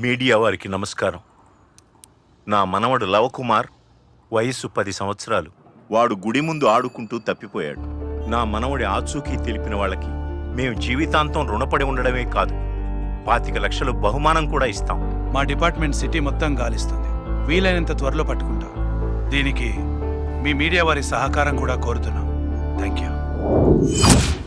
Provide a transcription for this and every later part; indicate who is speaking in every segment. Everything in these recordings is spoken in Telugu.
Speaker 1: మీడియా వారికి నమస్కారం. నా మనవడు లవకుమార్ వయస్సు పది సంవత్సరాలు. వాడు గుడి ముందు ఆడుకుంటూ తప్పిపోయాడు. నా మనవడి ఆచూకీ తెలిపిన వాళ్ళకి మేము జీవితాంతం రుణపడి ఉండడమే కాదు పాతిక లక్షలు బహుమానం కూడా ఇస్తాం.
Speaker 2: మా డిపార్ట్మెంట్ సిటీ మొత్తం గాలిస్తుంది. వీలైనంత త్వరలో పట్టుకుంటాం. దీనికి మీ మీడియా వారి సహకారం కూడా కోరుతున్నాం. Thank you.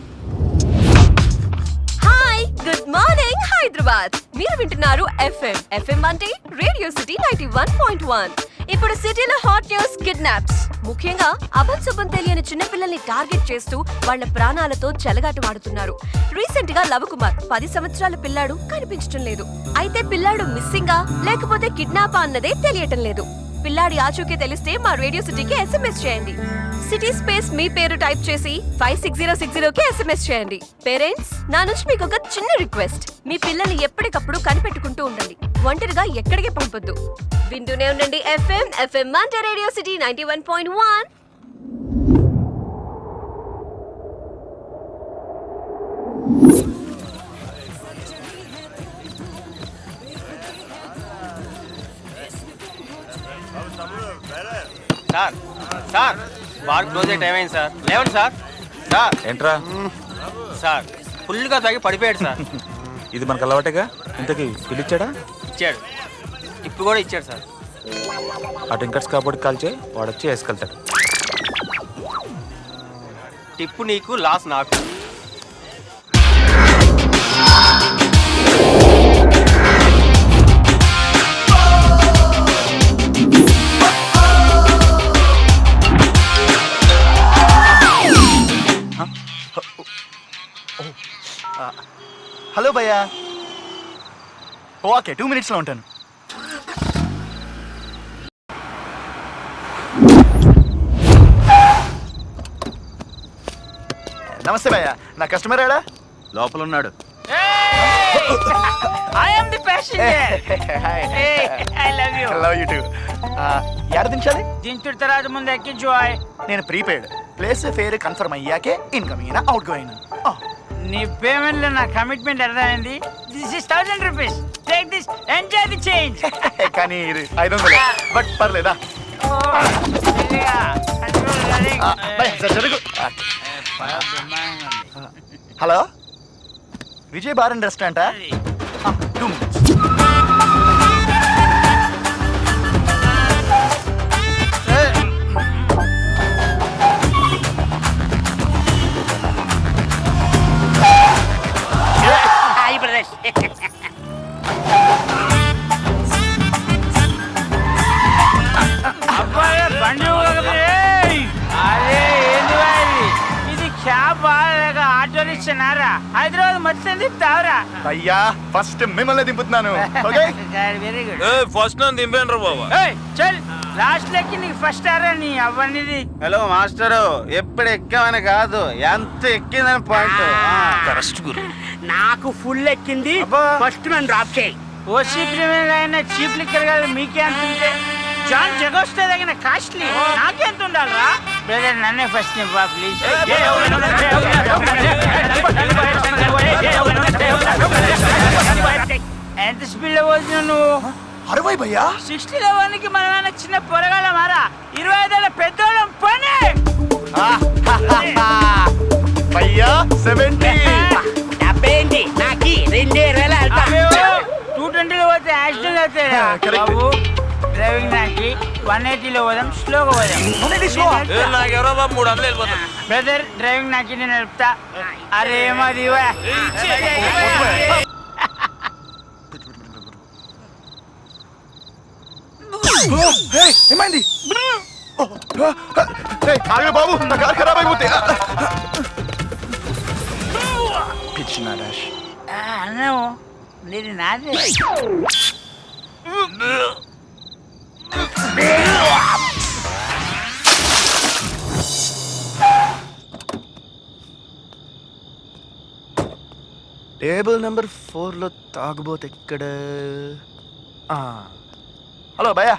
Speaker 3: మార్నింగ్ హైదరాబాద్. మీరు వింటున్నారు ఎఫ్ఎం ఎఫ్ఎం అంటే radio city ninety one point one ఇప్పుడు సిటీలో హాట్ న్యూస్ కిడ్నాప్స్ ముఖ్యంగా అభంశుభం తెలియని చిన్నపిల్లల్ని టార్గెట్ చేస్తూ వాళ్ళ ప్రాణాలతో చెలగాటమాడుతున్నారు. రీసెంట్గా లవకుమార్ పది సంవత్సరాల పిల్లాడు కనిపించటం లేదు. అయితే పిల్లాడు మిస్సింగా లేకపోతే కిడ్నాపా అన్నదే తెలియటం లేదు. పిల్లాడి ఆచూకీ తెలిస్తే మా రేడియో సిటీకి ఎస్ఎంఎస్ చేయండి. సిటీ స్పేస్ మీ పేరు టైప్ చేసి ఫైవ్ సిక్స్ జీరో సిక్స్ జీరోకి ఎస్ఎంఎస్ చేయండి. పేరెంట్స్ నా నుంచి మీకు ఒక చిన్న రిక్వెస్ట్. మీ పిల్లల్ని ఎప్పటికప్పుడు కనిపెట్టుకుంటూ ఉండండి. ఒంటరిగా ఎక్కడికి పంపొద్దు. వింటూనే ఉండండి ఎఫ్ఎం ఎఫ్ఎం అంటే radio city ninety one point one
Speaker 4: sir sir bar close అయ్యే టైం అయింది సార్. లేవండి సార్. సార్.
Speaker 5: ఏంట్రా?
Speaker 4: సార్ ఫుల్గా తాగి పడిపోయాడు సార్.
Speaker 5: ఇది మనకు అలవాటేగా? ఇంతకీ పిలిచాడా
Speaker 4: ఇచ్చాడు? ఇప్పుడు కూడా ఇచ్చాడు సార్.
Speaker 5: ఆ టింకర్స్ కాబట్టి కాల్ చేయి వాడు వచ్చి వేసుకెళ్తాడు.
Speaker 4: టిప్పు నీకు లాస్ నాకు.
Speaker 6: హలో భయ్యా. ఓకే టూ మినిట్స్లో ఉంటాను. నమస్తే భయ్యా నా కస్టమర్ ఏడా
Speaker 5: లోపల ఉన్నాడు
Speaker 6: దించాలి?
Speaker 7: దించుడు తర్వాత ముందు ఎక్కించు.
Speaker 6: నేను ప్రీపెయిడ్ ప్లేస్ ఫేర్ కన్ఫర్మ్ అయ్యాకే ఇన్కమింగ్ అవుట్ గోయింగ్
Speaker 7: నీ పేమెంట్లో నా కమిట్మెంట్ అర్థమైంది this is thousand rupees take this enjoy the change
Speaker 6: కానీ ఇది ఐదు వందలు బట్ పర్లేదా హలో? విజయ్ బార్ అండ్ రెస్టారెంటా?
Speaker 7: తిప్పుతావురా
Speaker 6: అయ్యా ఫస్ట్ మిమ్మల్ని దింపుతున్నాను. ఓకే
Speaker 7: వెరీ గుడ్
Speaker 4: ఫస్ట్ నన్ను దింపేండ్రు బాబా.
Speaker 7: ఏయ్ చల్. లాస్ట్ లెక్కి నీకు ఫస్ట్ అరా నీ అవ్వనిది.
Speaker 4: హలో మాస్టరు ఎప్పుడు ఎక్కామని కాదు. ఎంత ఎక్కిందని పాయింట్
Speaker 1: కరెస్ట్ గురు.
Speaker 8: నాకు ఫుల్ ఎక్కింది ఫస్ట్ నన్ను డ్రాప్ చేయి.
Speaker 7: ఓసీ ప్రీమియం అయినా చీప్ లిక్కర్ కాదు మీకే అంత ఉంటే. జాన్ జగొస్తే తగిన కాస్ట్లీ బ్రదర్ నన్నే ఫస్ట్ నివ్వా ప్లీజ్ ఎంత స్పీడ్లో పోతున్నావు నువ్వు
Speaker 6: అరవై భయ్యా
Speaker 7: సిక్స్టీ లెవెన్కి మనమైనా చిన్న పొరగాల మారా ఇరవై ఐదేళ్ళ పెద్దోళ్ళం పని
Speaker 6: భయ్యా సెవెంటీ
Speaker 8: డబ్బేంటి నాకి రెండే వేల
Speaker 7: టూ ట్వంటీలో పోతే యాక్సిడెంట్ అవుతాయి బాబు డ్రైవింగ్ నాకి వన్ ఎయిటీలో పోదాం స్లోగా పోదాం.
Speaker 4: నాకెవరో బాబు మూడు వందలు వెళ్ళిపోతాం
Speaker 7: బ్రదర్ డ్రైవింగ్ నాకి నేను నడుపుతా అరే మాది
Speaker 6: ఏమైంది? బాబు నా కారు ఖరాబ్ అయిపోతే. పిచ్చి
Speaker 7: అన్నావు నేను నాదే
Speaker 6: టేబుల్ నెంబర్ ఫోర్లో తాగుబోతే ఎక్కడ? హలో భయ్యా.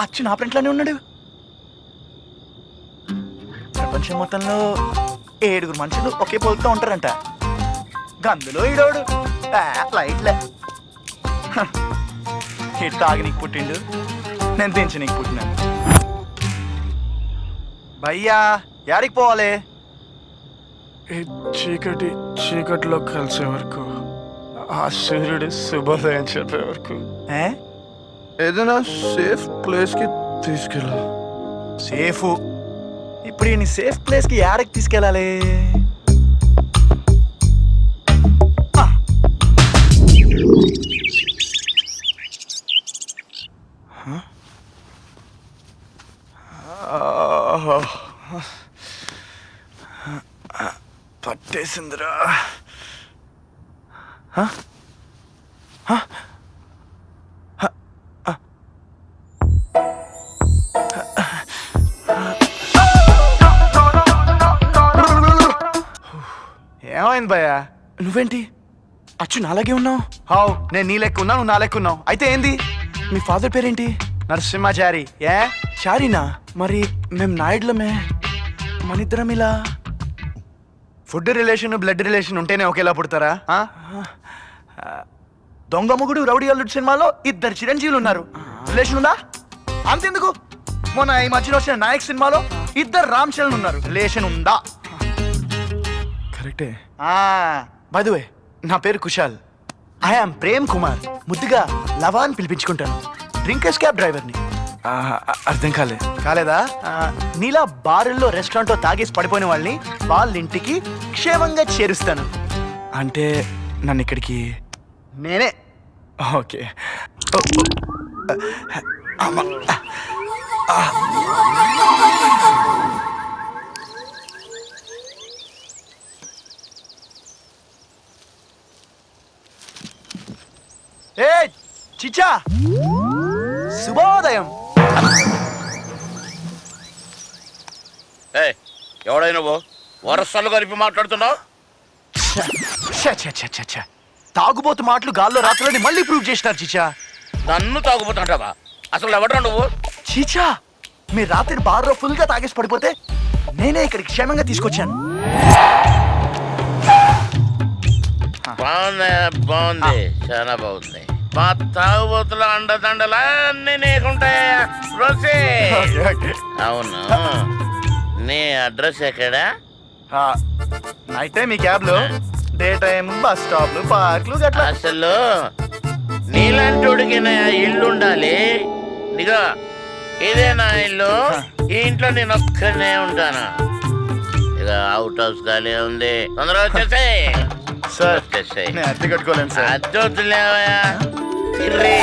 Speaker 6: అచ్చు నా ప్రింట్లోనే ఉన్నాడు. ప్రపంచం మొత్తంలో ఏడుగురు మనుషులు ఒకే పోలుతో ఉంటారంట. గందులో ఈడోడు. లైట్లే. ఇట్ తాగి నీకు పుట్టిండు. నేను దించి నీకు పుట్టినాను. భయ్యా యాడికి పోవాలి?
Speaker 9: ఈ చీకటి చీకటిలో కలిసే వరకు ఆ సూర్యుడు శుభోదయం చెప్పే వరకు? ఏదైనా సేఫ్ ప్లేస్కి తీసుకెళ్ళా.
Speaker 6: సేఫ్. ఇప్పుడు ఈ సేఫ్ ప్లేస్కి యాడకి తీసుకెళ్ళాలి. పట్టేసిందిరా? ఏమైంది భయ్యా? నువ్వేంటి? అచ్చు నాలాగే ఉన్నావు? హావ్ నేను నీ లెక్క ఉన్నా నువ్వు నా లెక్క ఉన్నావు. అయితే ఏంది? మీ ఫాదర్ పేరేంటి? నరసింహాచారి. ఏ? చారీనా? మరి మేము నాయుడులమే. మన ఇద్దరం ఇలా ఫుడ్ రిలేషన్ బ్లడ్ రిలేషన్ ఉంటేనే ఒకేలా పుడతారా? ఆ? దొంగ మొగుడు రౌడీ అల్లుడు సినిమాలో ఇద్దరు చిరంజీవులు ఉన్నారు. రిలేషన్ ఉందా? అంతెందుకు? మొన్న ఈ మధ్యలో వచ్చిన నాయక్ సినిమాలో ఇద్దరు రామ్ చరణ్ ఉన్నారు. రిలేషన్ ఉందా? కరెక్టే. బై వే నా పేరు కుశాల్. ఐఆమ్ ప్రేమ్ కుమార్ ముద్దుగా లవాన్ పిలిపించుకుంటాను. డ్రింకర్స్ క్యాబ్ డ్రైవర్ని.
Speaker 9: అర్థం కాలే.
Speaker 6: కాలేదా? నీలా బారుల్లో రెస్టారెంట్లో తాగేసి పడిపోయిన వాళ్ళని వాళ్ళ ఇంటికి క్షేమంగా చేరుస్తాను.
Speaker 9: అంటే నన్ను ఇక్కడికి
Speaker 6: నేనే.
Speaker 9: ఓకే.
Speaker 6: ఏ చిచ్చా. శుభోదయం.
Speaker 4: ఎవడైనా వరసలు కలిపి మాట్లాడుతున్నావు?
Speaker 6: ఛ, ఛ, ఛ, ఛ, ఛ. తాగుబోతు మాటలు గాల్లో రాత్రులని మళ్ళీ ప్రూవ్ చేసినారు చిచ్చా
Speaker 4: నన్ను తాగుపోతుంటావా అసలు ఎవడరా నువ్వు?
Speaker 6: చీచా మీరు రాత్రి బార్లో ఫుల్గా తాగేసి పడిపోతే నేనే ఇక్కడికి క్షేమంగా తీసుకొచ్చాను.
Speaker 4: బాగుంది బాగుంది చాలా బాగుంది. మా తాగుబోతుల అండదండలు అన్ని నీకుంటాయి అవును. నీ అడ్రస్ ఎక్కడా?
Speaker 6: నైట్ టైం ఈ క్యాబ్లో డే టైం బస్ స్టాప్లు పార్క్లు గట్లా.
Speaker 4: అసలు నీలాంటోడికి నా ఇల్లు ఉండాలి ఇదిగో ఇదే నా ఇల్లు. ఈ ఇంట్లో నేను ఒక్కనే ఉంటాను? ఇక అవుట్ హౌస్ ఖాళీ ఉంది. తొందరగా వచ్చేసాయి.
Speaker 6: సార్
Speaker 4: వచ్చేసాయి.
Speaker 6: అద్దె కట్టుకోలేను సార్.
Speaker 4: అద్దొద్దులేవయా తిర్రి